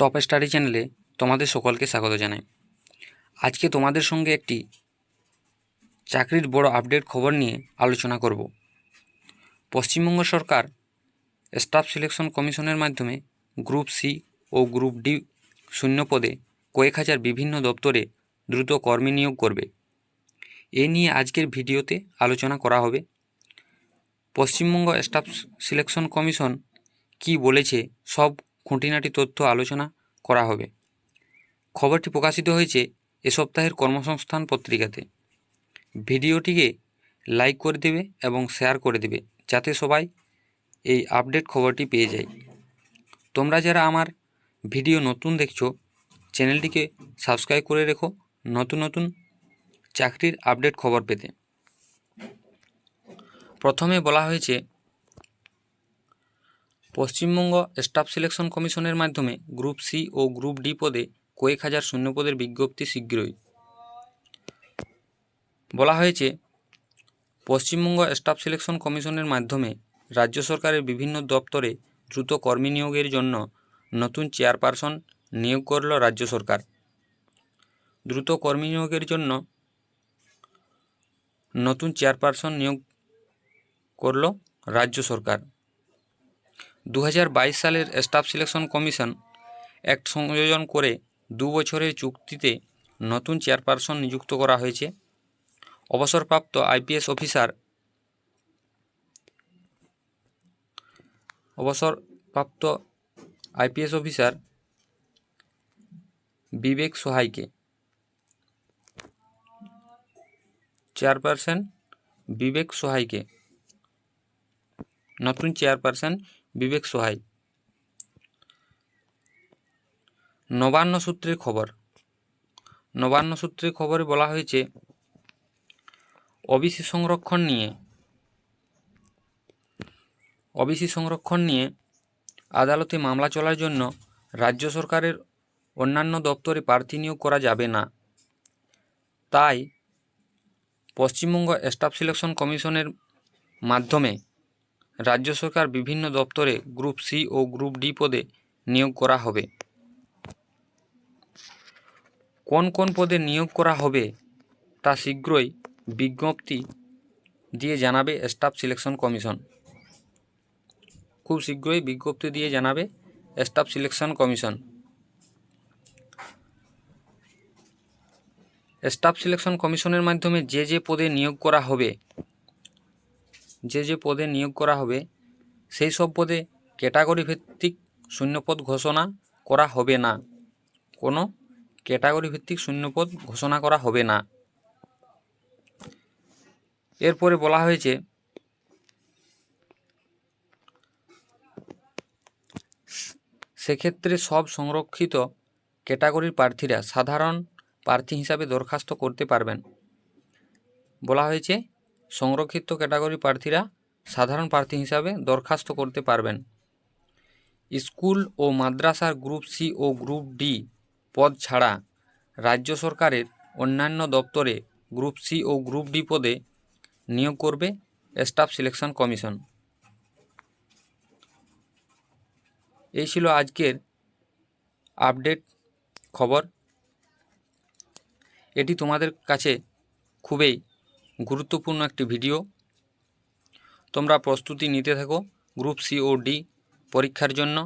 Top study চ্যানেলে তোমাদের সকলকে স্বাগত জানাই। আজকে তোমাদের সঙ্গে একটি চাকরির বড় আপডেট খবর নিয়ে আলোচনা করব। পশ্চিমবঙ্গ সরকার স্টাফ সিলেকশন কমিশনের মাধ্যমে গ্রুপ সি ও গ্রুপ ডি শূন্য পদে কয়েক হাজার বিভিন্ন দপ্তরে দ্রুত কর্মী নিয়োগ করবে। এ নিয়ে আজকের ভিডিওতে আলোচনা করা হবে। পশ্চিমবঙ্গ স্টাফ সিলেকশন কমিশন কি বলেছে, সব খুঁটিনাটি তথ্য আলোচনা করা হবে। খবরটি প্রকাশিত হয়েছে এ সপ্তাহের কর্মসংস্থান পত্রিকাতে। ভিডিওটিকে লাইক করে দেবে এবং শেয়ার করে দেবে, যাতে সবাই এই আপডেট খবরটি পেয়ে যায়। তোমরা যারা আমার ভিডিও নতুন দেখছ, চ্যানেলটিকে সাবস্ক্রাইব করে রেখো নতুন নতুন চাকরির আপডেট খবর পেতে। প্রথমে বলা হয়েছে পশ্চিমবঙ্গ স্টাফ সিলেকশন কমিশনের মাধ্যমে গ্রুপ সি ও গ্রুপ ডি পদে কয়েক হাজার শূন্যপদের বিজ্ঞপ্তি শীঘ্রই। বলা হয়েছে, পশ্চিমবঙ্গ স্টাফ সিলেকশন কমিশনের মাধ্যমে রাজ্য সরকারের বিভিন্ন দপ্তরে দ্রুত কর্মী নিয়োগের জন্য নতুন চেয়ারপারসন নিয়োগ করল রাজ্য সরকার। দ্রুত কর্মী নিয়োগের জন্য নতুন চেয়ারপারসন নিয়োগ করল রাজ্য সরকার। দু হাজার বাইশ সালের স্টাফ সিলেকশন কমিশন অ্যাক্ট সংযোজন করে দু বছরের চুক্তিতে নতুন চেয়ারপারসন নিযুক্ত করা হয়েছে। অবসরপ্রাপ্ত আইপিএস অফিসার অবসরপ্রাপ্ত আইপিএস অফিসার বিবেক সহায়কে চেয়ারপারসন বিবেক সহায়কে নতুন চেয়ারপারসন বিবেক সহায় নবান্ন সূত্রের খবর। নবান্ন সূত্রের খবরে বলা হয়েছে ওবিসি সংরক্ষণ নিয়ে ওবিসি সংরক্ষণ নিয়ে আদালতে মামলা চলার জন্য রাজ্য সরকারের অন্যান্য দপ্তরে প্রার্থী নিয়োগ করা যাবে না। তাই পশ্চিমবঙ্গ স্টাফ সিলেকশন কমিশনের মাধ্যমে রাজ্য সরকার বিভিন্ন দপ্তরে গ্রুপ সি ও গ্রুপ ডি পদে নিয়োগ করা হবে। কোন কোন পদে নিয়োগ করা হবে তা শীঘ্রই বিজ্ঞপ্তি দিয়ে জানাবে স্টাফ সিলেকশন কমিশন। খুব শীঘ্রই বিজ্ঞপ্তি দিয়ে জানাবে staff selection commission. Staff selection কমিশনের মাধ্যমে যে যে পদে নিয়োগ করা হবে যে যে পদে নিয়োগ করা হবে, সেই সব পদে ক্যাটাগরি ভিত্তিক শূন্যপদ ঘোষণা করা হবে না। কোনো ক্যাটাগরি ভিত্তিক শূন্যপদ ঘোষণা করা হবে না। এরপরে বলা হয়েছে, সেক্ষেত্রে সব সংরক্ষিত ক্যাটাগরির প্রার্থীরা সাধারণ প্রার্থী হিসাবে দরখাস্ত করতে পারবেন। বলা হয়েছে সংরক্ষিত ক্যাটাগরি প্রার্থীরা সাধারণ প্রার্থী হিসাবে দরখাস্ত করতে পারবেন। স্কুল ও মাদ্রাসার গ্রুপ সি ও গ্রুপ ডি পদ ছাড়া রাজ্য সরকারের অন্যান্য দপ্তরে গ্রুপ সি ও গ্রুপ ডি পদে নিয়োগ করবে স্টাফ সিলেকশন কমিশন। এই ছিল আজকের আপডেট খবর। এটি তোমাদের কাছে খুবই গুরুত্বপূর্ণ একটি ভিডিও। তোমরা প্রস্তুতি নিতে থাকো। গ্রুপ সি ও ডি পরীক্ষার জন্য।